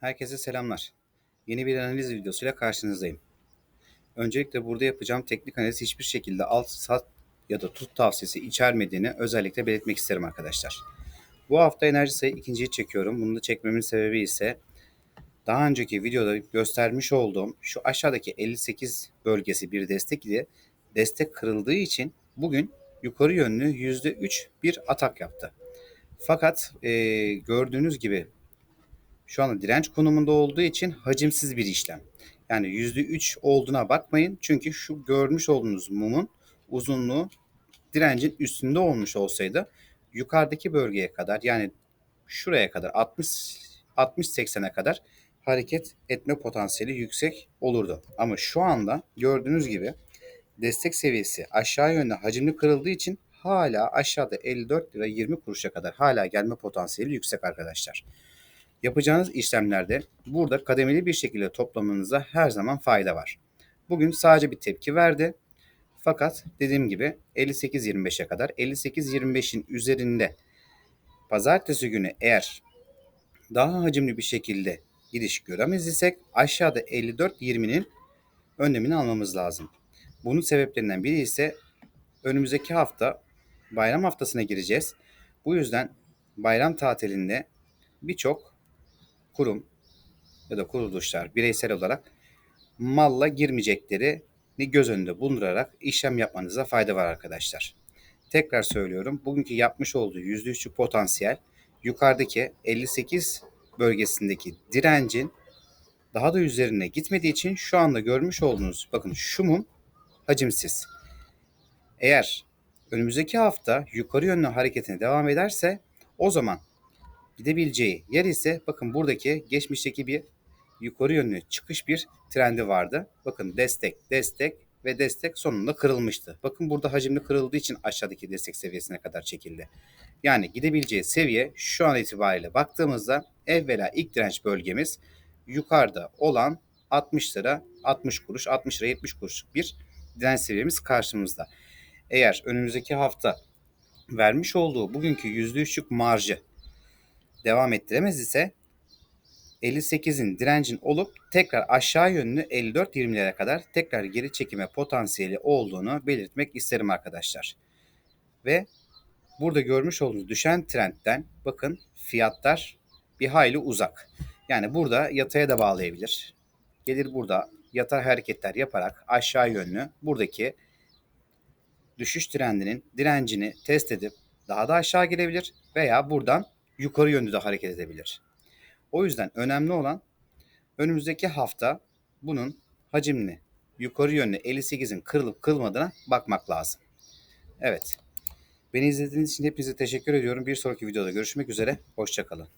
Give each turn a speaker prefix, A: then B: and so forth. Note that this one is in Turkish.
A: Herkese selamlar. Yeni bir analiz videosuyla karşınızdayım. Öncelikle burada yapacağım teknik analiz hiçbir şekilde alt sat ya da tut tavsiyesi içermediğini özellikle belirtmek isterim arkadaşlar. Bu hafta enerji sayı ikinciyi çekiyorum. Bunu da çekmemin sebebi ise daha önceki videoda göstermiş olduğum şu aşağıdaki 58 bölgesi bir destek idi. Destek kırıldığı için bugün yukarı yönlü %3 bir atak yaptı. Fakat e, gördüğünüz gibi şu anda direnç konumunda olduğu için hacimsiz bir işlem. Yani %3 olduğuna bakmayın. Çünkü şu görmüş olduğunuz mumun uzunluğu direncin üstünde olmuş olsaydı yukarıdaki bölgeye kadar yani şuraya kadar 60 60-80'e kadar hareket etme potansiyeli yüksek olurdu. Ama şu anda gördüğünüz gibi destek seviyesi aşağı yönde hacimli kırıldığı için hala aşağıda 54 lira 20 kuruşa kadar hala gelme potansiyeli yüksek arkadaşlar. Yapacağınız işlemlerde burada kademeli bir şekilde toplamanıza her zaman fayda var. Bugün sadece bir tepki verdi. Fakat dediğim gibi 58-25'e kadar 58-25'in üzerinde pazartesi günü eğer daha hacimli bir şekilde gidiş göremez isek aşağıda 54-20'nin önlemini almamız lazım. Bunun sebeplerinden biri ise önümüzdeki hafta bayram haftasına gireceğiz. Bu yüzden bayram tatilinde birçok kurum ya da kuruluşlar bireysel olarak malla girmeyecekleri göz önünde bulundurarak işlem yapmanıza fayda var arkadaşlar. Tekrar söylüyorum. Bugünkü yapmış olduğu %3'lük potansiyel yukarıdaki 58 bölgesindeki direncin daha da üzerine gitmediği için şu anda görmüş olduğunuz bakın şu mum hacimsiz. Eğer önümüzdeki hafta yukarı yönlü hareketine devam ederse o zaman gidebileceği yer ise bakın buradaki geçmişteki bir yukarı yönlü çıkış bir trendi vardı. Bakın destek, destek ve destek sonunda kırılmıştı. Bakın burada hacimli kırıldığı için aşağıdaki destek seviyesine kadar çekildi. Yani gidebileceği seviye şu an itibariyle baktığımızda evvela ilk direnç bölgemiz yukarıda olan 60 lira 60 kuruş 60 lira 70 kuruşluk bir direnç seviyemiz karşımızda. Eğer önümüzdeki hafta vermiş olduğu bugünkü %3'lük marjı devam ettiremez ise 58'in direncin olup tekrar aşağı yönlü 54-20'lere kadar tekrar geri çekime potansiyeli olduğunu belirtmek isterim arkadaşlar. Ve burada görmüş olduğunuz düşen trendten bakın fiyatlar bir hayli uzak. Yani burada yataya da bağlayabilir. Gelir burada yatay hareketler yaparak aşağı yönlü buradaki düşüş trendinin direncini test edip daha da aşağı girebilir veya buradan yukarı yönlü de hareket edebilir. O yüzden önemli olan önümüzdeki hafta bunun hacimli yukarı yönlü 58'in kırılıp kırılmadığına bakmak lazım. Evet. Beni izlediğiniz için hepinize teşekkür ediyorum. Bir sonraki videoda görüşmek üzere. Hoşçakalın.